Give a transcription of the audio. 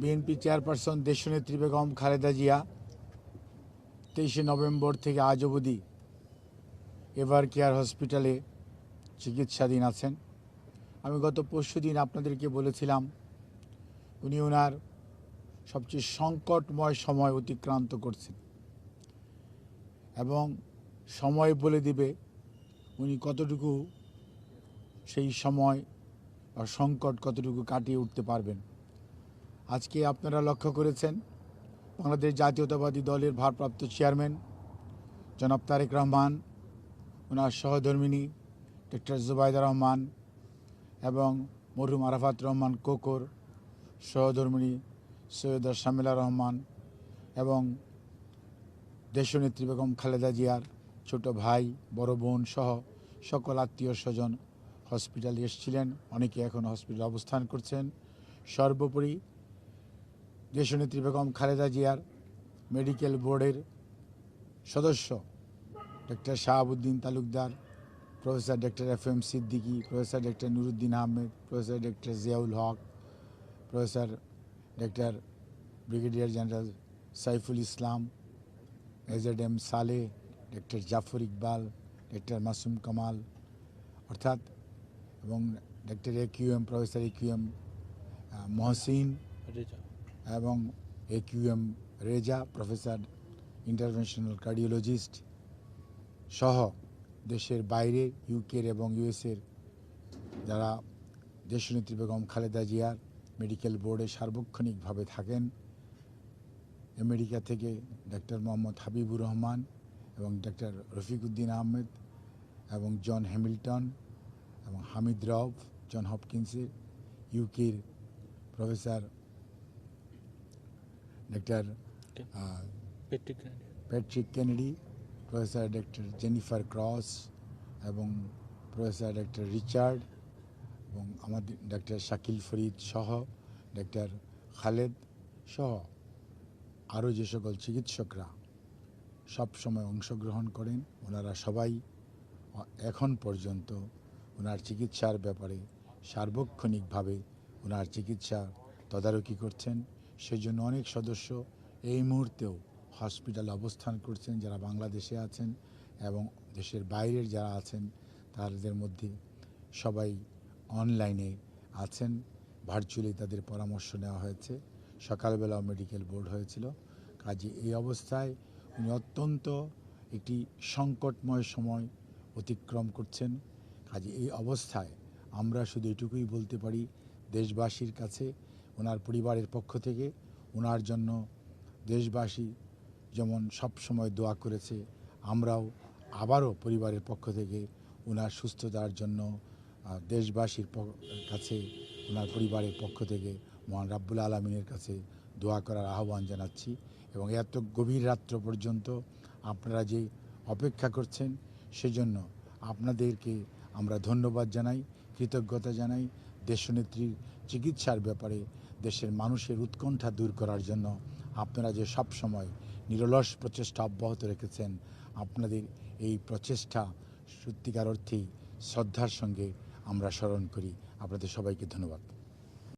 BNP chairperson দেশনেত্রী বেগম খালেদা জিয়া তেইশে November থেকে আজ অবধি এভার কেয়ার হসপিটালে চিকিৎসাধীন আছেন। আমি গত পরশু দিন আপনাদেরকে বলেছিলাম, উনি ওনার সবচেয়ে সংকটময় সময় অতিক্রান্ত করছেন এবং সময় বলে দিবে উনি কতটুকু সেই সময় বা সংকট কতটুকু কাটিয়ে উঠতে পারবেন। আজকে আপনারা লক্ষ্য করেছেন বাংলাদেশ জাতীয়তাবাদী দলের ভারপ্রাপ্ত চেয়ারম্যান জনাব তারেক রহমান, ওনার সহধর্মিনী ডক্টর জুবাইদা রহমান এবং মরহুম আরাফাত রহমান কোকর সহধর্মিনী সৈয়দা শামিলা রহমান এবং দেশনেত্রী বেগম খালেদা জিয়ার ছোট ভাই, বড় বোন সহ সকল আত্মীয় স্বজন হসপিটালে এসেছিলেন। অনেকে এখন হসপিটালে অবস্থান করছেন। সর্বোপরি দেশনেত্রী বেগম খালেদা জিয়ার মেডিকেল বোর্ডের সদস্য doctor Shahabuddin Talukdar, professor doctor F M Siddiqui, professor doctor Nuruddin Ahmed, professor doctor Ziaul Haque, professor doctor brigadier general Saiful Islam A Z M Saleh doctor Jafar Iqbal, doctor Masum Kamal, অর্থাৎ এবং doctor A Q M, professor A Q M Mohsin এবং A Q M Reza professor interventional cardiologist সহ দেশের বাইরে ইউকের এবং ইউএসের যারা দেশনেত্রী বেগম খালেদা জিয়ার মেডিকেল বোর্ডে সার্বক্ষণিকভাবে থাকেন, আমেরিকা থেকে ডাক্তার মোহাম্মদ হাবিবুর রহমান এবং ডক্টর রফিকুদ্দিন আহমেদ এবং জন হ্যামিল্টন এবং হামিদ রব, জন হপকিন্সের ইউকের professor doctor Patrick Kennedy professor doctor Jennifer Cross এবং প্রফেসর ডক্টর রিচার্ড এবং আমাদের ডক্টর শাকিল ফরিদ সহ ডক্টর খালেদ সহ আরও যে সকল চিকিৎসকরা সব সময় অংশগ্রহণ করেন ওনারা সবাই এখন পর্যন্ত ওনার চিকিৎসার ব্যাপারে সার্বক্ষণিকভাবে ওনার চিকিৎসা তদারকি করছেন। সেজন্য অনেক সদস্য এই মুহূর্তেও হসপিটালে অবস্থান করছেন, যারা বাংলাদেশে আছেন এবং দেশের বাইরের যারা আছেন, তাদের মধ্যে সবাই অনলাইনে আছেন। ভার্চুয়ালি তাদের পরামর্শ নেওয়া হয়েছে। সকালবেলাও মেডিকেল বোর্ড হয়েছিল। কাজে এই অবস্থায় উনি অত্যন্ত একটি সংকটময় সময় অতিক্রম করছেন। কাজে এই অবস্থায় আমরা শুধু এটুকুই বলতে পারি, দেশবাসীর কাছে ওনার পরিবারের পক্ষ থেকে ওনার জন্য দেশবাসী যেমন সব সময় দোয়া করেছে, আমরাও আবারও পরিবারের পক্ষ থেকে ওনার সুস্থতার জন্য দেশবাসীর কাছে, ওনার পরিবারের পক্ষ থেকে মহান রাব্বুল আলমিনের কাছে দোয়া করার আহ্বান জানাচ্ছি। এবং এত গভীর রাত্র পর্যন্ত আপনারা যে অপেক্ষা করছেন, সেজন্য আপনাদেরকে আমরা ধন্যবাদ জানাই, কৃতজ্ঞতা জানাই, দেশনেত্রীর চিকিৎসার ব্যাপারে দেশের মানুষের উৎকণ্ঠা দূর করার জন্য আপনারা যে সব সময় নিরলস প্রচেষ্টা অব্যাহত রেখেছেন, আপনাদের এই প্রচেষ্টা সত্যিকার অর্থেই শ্রদ্ধার সঙ্গে আমরা স্মরণ করি। আপনাদের সবাইকে ধন্যবাদ।